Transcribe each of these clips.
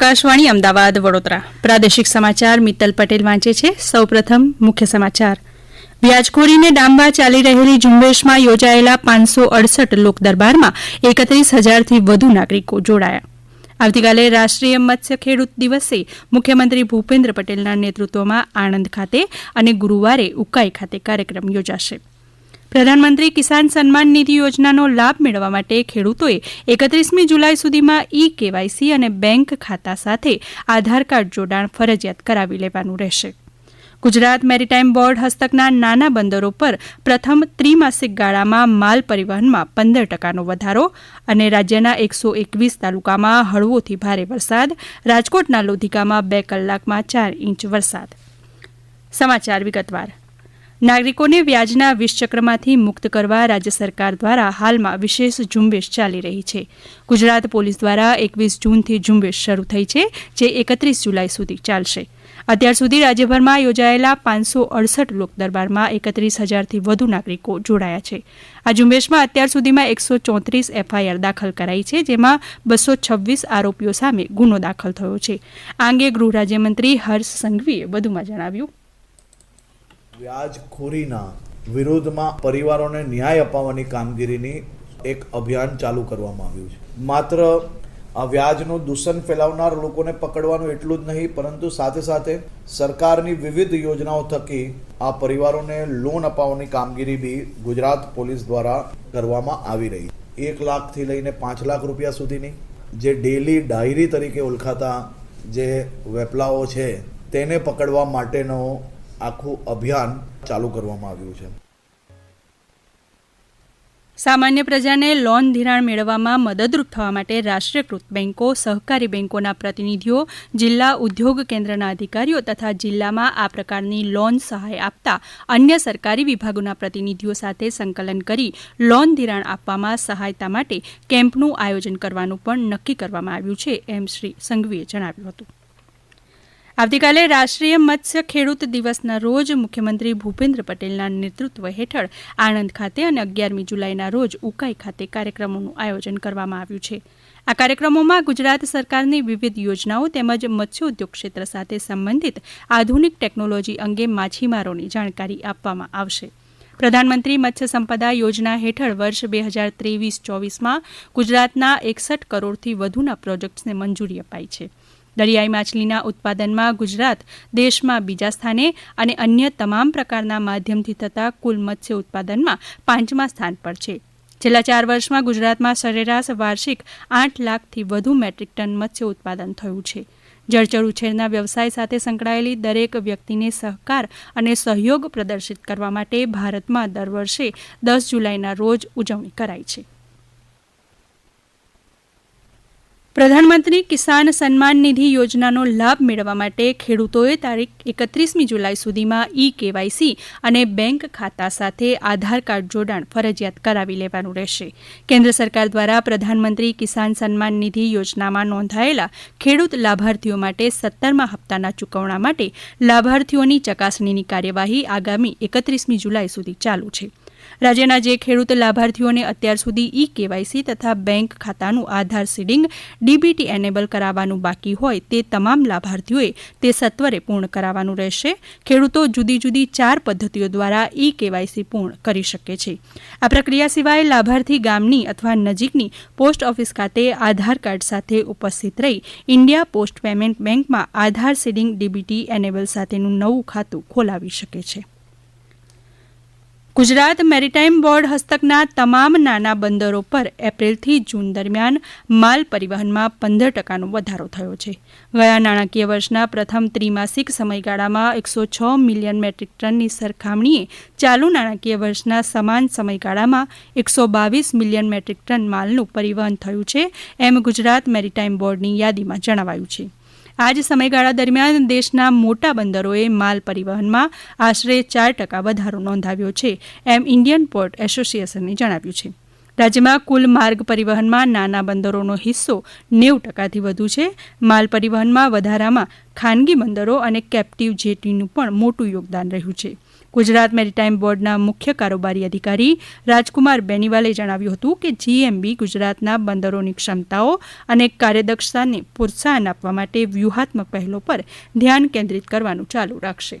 આકાશવાણી, અમદાવાદ, વડોદરા. પ્રાદેશિક સમાચાર મિત્તલ પટેલ વાંચે છે. સૌપ્રથમ મુખ્ય સમાચાર. વ્યાજખોરીને ડામવા ચાલી રહેલી ઝુંબેશમાં યોજાયેલા પાંચસો અડસઠ લોકદરબારમાં એકત્રીસ હજારથી વધુ નાગરિકો જોડાયા. આવતીકાલે રાષ્ટ્રીય મત્સ્ય ખેડૂત દિવસે મુખ્યમંત્રી ભૂપેન્દ્ર પટેલના નેતૃત્વમાં આણંદ ખાતે અને ગુરૂવારે ઉકાઈ ખાતે કાર્યક્રમ યોજાશે. પ્રધાનમંત્રી કિસાન સન્માન નિધિ યોજનાનો લાભ મેળવવા માટે ખેડૂતોએ એકત્રીસમી જુલાઈ સુધીમાં ઈ કેવાયસી અને બેંક ખાતા સાથે આધાર કાર્ડ જોડાણ ફરજિયાત કરાવી લેવાનું રહેશે. ગુજરાત મેરીટાઈમ બોર્ડ હસ્તકના નાના બંદરો પર પ્રથમ ત્રિમાસિક ગાળામાં માલ પરિવહનમાં પંદર ટકાનો વધારો અને રાજ્યના એકસો એકવીસ તાલુકામાં હળવોથી ભારે વરસાદ, રાજકોટના લોધિકામાં બે કલાકમાં ચાર ઇંચ વરસાદ. સમાચાર વિગતવાર. નાગરિકોને વ્યાજના વિષચક્રમાંથી મુક્ત કરવા રાજ્ય સરકાર દ્વારા હાલમાં વિશેષ ઝુંબેશ ચાલી રહી છે. ગુજરાત પોલીસ દ્વારા એકવીસ જૂનથી ઝુંબેશ શરૂ થઈ છે, જે એકત્રીસ જુલાઈ સુધી ચાલશે. અત્યાર સુધી રાજ્યભરમાં યોજાયેલા પાંચસો અડસઠ લોકદરબારમાં એકત્રીસ હજારથી વધુ નાગરિકો જોડાયા છે. આ ઝુંબેશમાં અત્યાર સુધીમાં એકસો ચોત્રીસ એફઆઈઆર દાખલ કરાઈ છે, જેમાં બસો છવ્વીસ આરોપીઓ સામે ગુનો દાખલ થયો છે. આ અંગે ગૃહ રાજ્યમંત્રી હર્ષ સંઘવીએ વધુમાં જણાવ્યું. વ્યાજખોરીના વિરોધમાં પરિવારોને ન્યાય અપાવવાની કામગીરીની એક અભિયાન ચાલુ કરવામાં આવ્યું છે. માત્ર આ વ્યાજનું દૂષણ ફેલાવનાર લોકોને પકડવાનું એટલું જ નહીં, પરંતુ સાથે સાથે સરકારની વિવિધ યોજનાઓ થકી આ પરિવારોને લોન અપાવવાની કામગીરી બી ગુજરાત પોલીસ દ્વારા કરવામાં આવી રહી એક લાખથી લઈને પાંચ લાખ રૂપિયા સુધીની જે ડેલી ડાયરી તરીકે ઓળખાતા જે વેપલાઓ છે, તેને પકડવા માટેનો આખું અભિયાન ચાલુ કરવામાં આવ્યું છે. સામાન્ય પ્રજાને લોન ધિરાણ મેળવવામાં મદદરૂપ થવા માટે રાષ્ટ્રીયકૃત બેન્કો સહકારી બેન્કોના પ્રતિનિધિઓ, જિલ્લા ઉદ્યોગ કેન્દ્રના અધિકારીઓ તથા જિલ્લામાં આ પ્રકારની લોન સહાય આપતા અન્ય સરકારી વિભાગોના પ્રતિનિધિઓ સાથે સંકલન કરી લોન ધિરાણ આપવામાં સહાયતા માટે કેમ્પનું આયોજન કરવાનું પણ નક્કી કરવામાં આવ્યું છે, એમ શ્રી સંઘવીએ જણાવ્યું હતું. આવતીકાલે રાષ્ટ્રીય મત્સ્ય ખેડૂત દિવસના રોજ મુખ્યમંત્રી ભૂપેન્દ્ર પટેલના નેતૃત્વ હેઠળ આણંદ ખાતે અને અગિયારમી જુલાઈના રોજ ઉકાઈ ખાતે કાર્યક્રમોનું આયોજન કરવામાં આવ્યું છે. આ કાર્યક્રમોમાં ગુજરાત સરકારની વિવિધ યોજનાઓ તેમજ મત્સ્યોદ્યોગ ક્ષેત્ર સાથે સંબંધિત આધુનિક ટેકનોલોજી અંગે માછીમારોની જાણકારી આપવામાં આવશે. પ્રધાનમંત્રી મત્સ્ય સંપદા યોજના હેઠળ વર્ષ બે હજાર ત્રેવીસ ચોવીસમાં ગુજરાતના એકસઠ કરોડથી વધુના પ્રોજેક્ટ્સને મંજૂરી અપાઈ છે. દરિયાઈ માછલીના ઉત્પાદનમાં ગુજરાત દેશમાં બીજા સ્થાને અને અન્ય તમામ પ્રકારના માધ્યમથી થતા કુલ મત્સ્ય ઉત્પાદનમાં પાંચમા સ્થાન પર છે. છેલ્લા ચાર વર્ષમાં ગુજરાતમાં સરેરાશ વાર્ષિક આઠ લાખથી વધુ મેટ્રિક ટન મત્સ્ય ઉત્પાદન થયું છે. જળચર ઉછેરના વ્યવસાય સાથે સંકળાયેલી દરેક વ્યક્તિને સહકાર અને સહયોગ પ્રદર્શિત કરવા માટે ભારતમાં દર વર્ષે દસ જુલાઈના રોજ ઉજવણી કરાય છે. પ્રધાનમંત્રી કિસાન સન્માન નિધિ યોજનાનો લાભ મેળવવા માટે ખેડૂતોએ તારીખ એકત્રીસમી જુલાઈ સુધીમાં ઈ કેવાયસી અને બેંક ખાતા સાથે આધાર કાર્ડ જોડાણ ફરજિયાત કરાવી લેવાનું રહેશે. કેન્દ્ર સરકાર દ્વારા પ્રધાનમંત્રી કિસાન સન્માન નિધિ યોજનામાં નોંધાયેલા ખેડૂત લાભાર્થીઓ માટે સત્તરમા હપ્તાના ચૂકવણા માટે લાભાર્થીઓની ચકાસણીની કાર્યવાહી આગામી એકત્રીસમી જુલાઈ સુધી ચાલુ છે. રાજ્યના જે ખેડૂત લાભાર્થીઓને અત્યાર સુધી ઈ કેવાયસી તથા બેંક ખાતાનું આધાર સીડિંગ ડીબીટી એનેબલ કરાવવાનું બાકી હોય તે તમામ લાભાર્થીઓએ તે સત્વરે પૂર્ણ કરાવવાનું રહેશે. ખેડૂતો જુદી જુદી ચાર પદ્ધતિઓ દ્વારા ઈ કેવાયસી પૂર્ણ કરી શકે છે. આ પ્રક્રિયા સિવાય લાભાર્થી ગામની અથવા નજીકની પોસ્ટ ઓફિસ ખાતે આધાર કાર્ડ સાથે ઉપસ્થિત રહી ઇન્ડિયા પોસ્ટ પેમેન્ટ બેંકમાં આધાર સીડિંગ ડીબીટી એનેબલ સાથેનું નવું ખાતું ખોલાવી શકે છે. ગુજરાત મેરીટાઈમ બોર્ડ હસ્તકના તમામ નાના બંદરો પર એપ્રિલથી જૂન દરમિયાન માલ પરિવહનમાં પંદર ટકાનો વધારો થયો છે. ગયા નાણાકીય વર્ષના પ્રથમ ત્રિમાસિક સમયગાળામાં એકસો છ મિલિયન મેટ્રિક ટનની સરખામણીએ ચાલુ નાણાકીય વર્ષના સમાન સમયગાળામાં એકસો બાવીસ મિલિયન મેટ્રિક ટન માલનું પરિવહન થયું છે, એમ ગુજરાત મેરીટાઈમ બોર્ડની યાદીમાં જણાવાયું છે. આ જ સમયગાળા દરમિયાન દેશના મોટા બંદરોએ માલ પરિવહનમાં આશરે ચાર ટકા વધારો નોંધાવ્યો છે, એમ ઇન્ડિયન પોર્ટ એસોસિએશને જણાવ્યું છે. રાજ્યમાં કુલ માર્ગ પરિવહનમાં નાના બંદરોનો હિસ્સો નેવું ટકાથી વધુ છે. માલ પરિવહનમાં વધારામાં ખાનગી બંદરો અને કેપ્ટિવ જેટીનું પણ મોટું યોગદાન રહ્યું છે. ગુજરાત મેરીટાઈમ બોર્ડના મુખ્ય કારોબારી અધિકારી રાજકુમાર બેનીવાલે જણાવ્યું હતું કે જીએમબી ગુજરાતના બંદરોની ક્ષમતાઓ અને કાર્યદક્ષતાને પ્રોત્સાહન આપવા માટે વ્યૂહાત્મક પહેલો પર ધ્યાન કેન્દ્રિત કરવાનું ચાલુ રાખશે.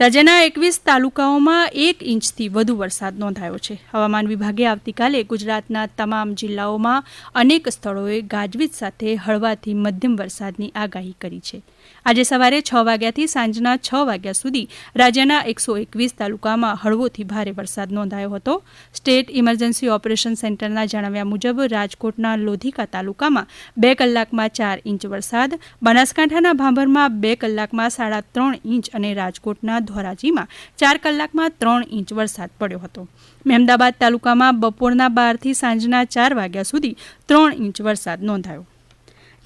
રાજ્યના એકવીસ તાલુકાઓમાં એક ઇંચથી વધુ વરસાદ નોંધાયો છે. હવામાન વિભાગે આવતીકાલે ગુજરાતના તમામ જિલ્લાઓમાં અનેક સ્થળોએ ગાજવીજ સાથે હળવાથી મધ્યમ વરસાદની આગાહી કરી છે. આજે સવારે છ વાગ્યાથી સાંજના છ વાગ્યા સુધી રાજ્યના એકસો એકવીસ તાલુકામાં હળવોથી ભારે વરસાદ નોંધાયો હતો. સ્ટેટ ઇમરજન્સી ઓપરેશન સેન્ટરના જણાવ્યા મુજબ રાજકોટના લોધિકા તાલુકામાં બે કલાકમાં ચાર ઇંચ વરસાદ, બનાસકાંઠાના ભાંભરમાં બે કલાકમાં સાડા ત્રણ ઇંચ અને રાજકોટના ધોરાજીમાં ચાર કલાકમાં ત્રણ ઇંચ વરસાદ પડ્યો હતો. મહેમદાબાદ તાલુકામાં બપોરના બારથી સાંજના ચાર વાગ્યા સુધી ત્રણ ઇંચ વરસાદ નોંધાયો.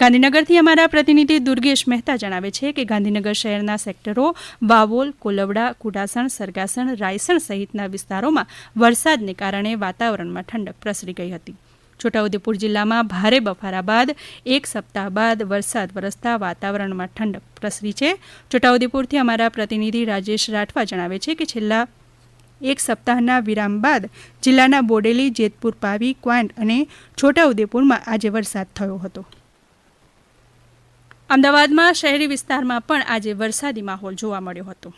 ગાંધીનગરથી અમારા પ્રતિનિધિ દુર્ગેશ મહેતા જણાવે છે કે ગાંધીનગર શહેરના સેક્ટરો વાવોલ, કોલવડા, કુડાસણ, સરગાસણ, રાયસણ સહિતના વિસ્તારોમાં વરસાદને કારણે વાતાવરણમાં ઠંડક પ્રસરી ગઈ હતી. છોટાઉદેપુર જિલ્લામાં ભારે બફારા બાદ એક સપ્તાહ બાદ વરસાદ વરસતા વાતાવરણમાં ઠંડક પ્રસરી છે. છોટાઉદેપુરથી અમારા પ્રતિનિધિ રાજેશ રાઠવા જણાવે છે કે છેલ્લા એક સપ્તાહના વિરામ બાદ જિલ્લાના બોડેલી, જેતપુર, પાવી ક્વાંટ અને છોટાઉદેપુરમાં આજે વરસાદ થયો હતો. અમદાવાદમાં શહેરી વિસ્તારમાં પણ આજે વરસાદી માહોલ જોવા મળ્યો હતો.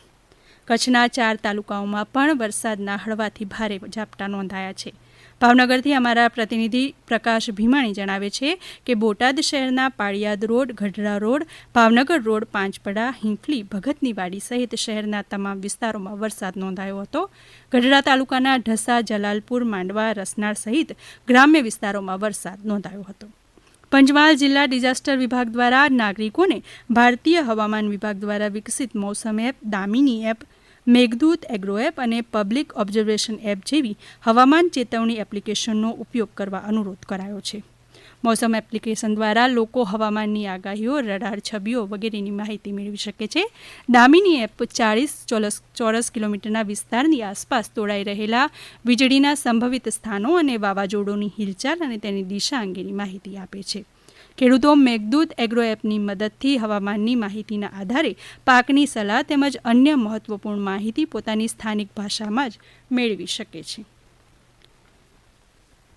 કચ્છના ચાર તાલુકાઓમાં પણ વરસાદના હળવાથી ભારે ઝાપટા નોંધાયા છે. ભાવનગરથી અમારા પ્રતિનિધિ પ્રકાશ ભીમાણી જણાવે છે કે બોટાદ શહેરના Paliyad road, Gadhada road, Bhavnagar road, Panchpada હિંફલી ભગતની વાડી સહિત શહેરના તમામ વિસ્તારોમાં વરસાદ નોંધાયો હતો. ગઢડા તાલુકાના ઢસા, જલાલપુર, માંડવા, રસનાળ સહિત ગ્રામ્ય વિસ્તારોમાં વરસાદ નોંધાયો હતો. પંચમહાલ જિલ્લા ડિઝાસ્ટર વિભાગ દ્વારા નાગરિકોને ભારતીય હવામાન વિભાગ દ્વારા વિકસિત Mausam app, Damini app Meghdoot agro app અને પબ્લિક ઓબ્ઝર્વેશન એપ જેવી હવામાન ચેતવણી એપ્લિકેશનનો ઉપયોગ કરવા અનુરોધ કરાયો છે. મોસમ એપ્લિકેશન દ્વારા લોકો હવામાનની આગાહીઓ, રડાર છબીઓ વગેરેની માહિતી મેળવી શકે છે. દામિની એપ ચાળીસ ચોરસ ચોરસ કિલોમીટરના વિસ્તારની આસપાસ તોડાઈ રહેલા વીજળીના સંભવિત સ્થાનો અને વાવાઝોડોની હિલચાલ અને તેની દિશા અંગેની માહિતી આપે છે. ખેડૂતો મેઘદૂત એગ્રો એપની મદદથી હવામાનની માહિતીના આધારે પાકની સલાહ તેમજ અન્ય મહત્વપૂર્ણ માહિતી પોતાની સ્થાનિક ભાષામાં જ મેળવી શકે છે.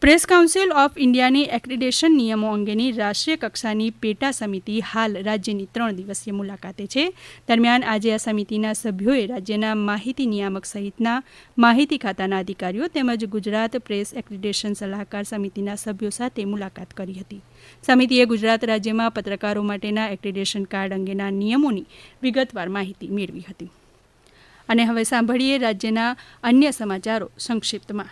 પ્રેસ કાઉન્સિલ ઓફ ઇન્ડિયાની એક્રિડેશન નિયમો અંગેની રાષ્ટ્રીય કક્ષાની પેટા સમિતિ હાલ રાજ્યની ત્રણ દિવસીય મુલાકાતે છે. દરમિયાન આજે આ સમિતિના સભ્યોએ રાજ્યના માહિતી નિયામક સહિતના માહિતી ખાતાના અધિકારીઓ તેમજ ગુજરાત પ્રેસ એક્રિડેશન સલાહકાર સમિતિના સભ્યો સાથે મુલાકાત કરી હતી. સમિતિએ ગુજરાત રાજ્યમાં પત્રકારો માટેના એક્રિડેશન કાર્ડ અંગેના નિયમોની વિગતવાર માહિતી મેળવી હતી. અને હવે સાંભળીએ રાજ્યના અન્ય સમાચારો સંક્ષિપ્તમાં.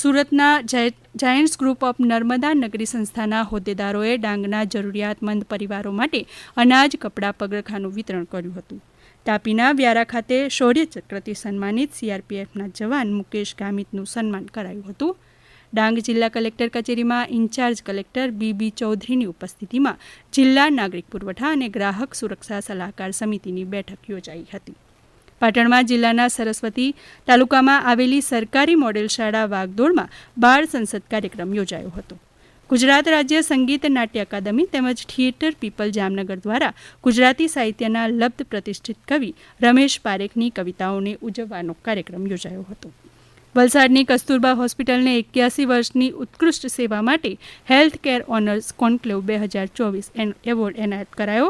સુરતના જાયન્ટ્સ ગ્રુપ ઓફ નર્મદા નગરી સંસ્થાના હોદ્દેદારોએ ડાંગના જરૂરિયાતમંદ પરિવારો માટે અનાજ, કપડાં, પગરખાનું વિતરણ કર્યું હતું. તાપીના વ્યારા ખાતે શૌર્ય ચક્રથી સન્માનિત સીઆરપીએફના જવાન મુકેશ ગામિતનું સન્માન કરાયું હતું. ડાંગ જિલ્લા કલેક્ટર કચેરીમાં ઇન્ચાર્જ કલેક્ટર બીબી ચૌધરીની ઉપસ્થિતિમાં જિલ્લા નાગરિક પુરવઠા અને ગ્રાહક સુરક્ષા સલાહકાર સમિતિની બેઠક યોજાઈ હતી. પાટણમાં જિલ્લાના સરસ્વતી તાલુકામાં આવેલી સરકારી મોડેલ શાળા વાગદોડમાં બાળ સંસદ કાર્યક્રમ યોજાયો હતો. ગુજરાત રાજ્ય સંગીત નાટ્ય અકાદમી તેમજ થિયેટર પીપલ જામનગર દ્વારા ગુજરાતી સાહિત્યના લબ્ધ પ્રતિષ્ઠિત કવિ રમેશ પારેખની કવિતાઓને ઉજવવાનો કાર્યક્રમ યોજાયો હતો. વલસાડની કસ્તુરબા હોસ્પિટલને એક્યાસી વર્ષની ઉત્કૃષ્ટ સેવા માટે હેલ્થ કેર ઓનર્સ કોન્ક્લેવ બે હજાર ચોવીસ એવોર્ડ એનાયત કરાયો.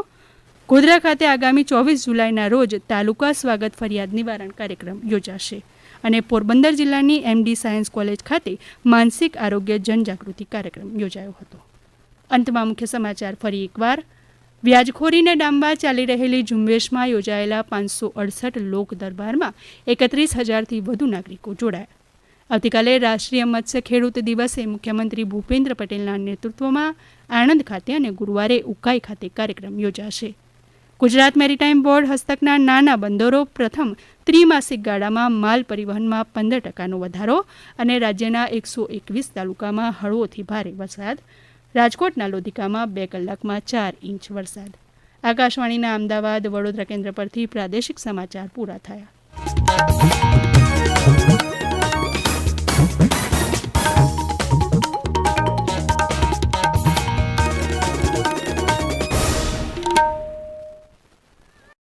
ગોધરા ખાતે આગામી ચોવીસ જુલાઈના રોજ તાલુકા સ્વાગત ફરિયાદ નિવારણ કાર્યક્રમ યોજાશે અને પોરબંદર જિલ્લાની એમડી સાયન્સ કોલેજ ખાતે માનસિક આરોગ્ય જનજાગૃતિ કાર્યક્રમ યોજાયો હતો. અંતમાં મુખ્ય સમાચાર ફરી એકવાર. વ્યાજખોરીને ડામવા ચાલી રહેલી ઝુંબેશમાં યોજાયેલા પાંચસો અડસઠ લોક દરબારમાં એકત્રીસ હજારથી વધુ નાગરિકો જોડાયા. આવતીકાલે રાષ્ટ્રીય મત્સ્ય ખેડૂત દિવસે મુખ્યમંત્રી ભૂપેન્દ્ર પટેલના નેતૃત્વમાં આણંદ ખાતે અને ગુરુવારે ઉકાઈ ખાતે કાર્યક્રમ યોજાશે. ગુજરાત મેરીટાઈમ બોર્ડ હસ્તકના નાના બંદરો પ્રથમ ત્રિમાસિક ગાળામાં માલ પરિવહનમાં પંદર ટકાનો વધારો અને રાજ્યના એકસો એકવીસ તાલુકામાં હળવોથી ભારે વરસાદ. રાજકોટના લોધિકામાં બે કલાકમાં ચાર ઇંચ વરસાદ. આકાશવાણીના અમદાવાદ વડોદરા કેન્દ્ર પરથી પ્રાદેશિક સમાચાર પૂરા થયા.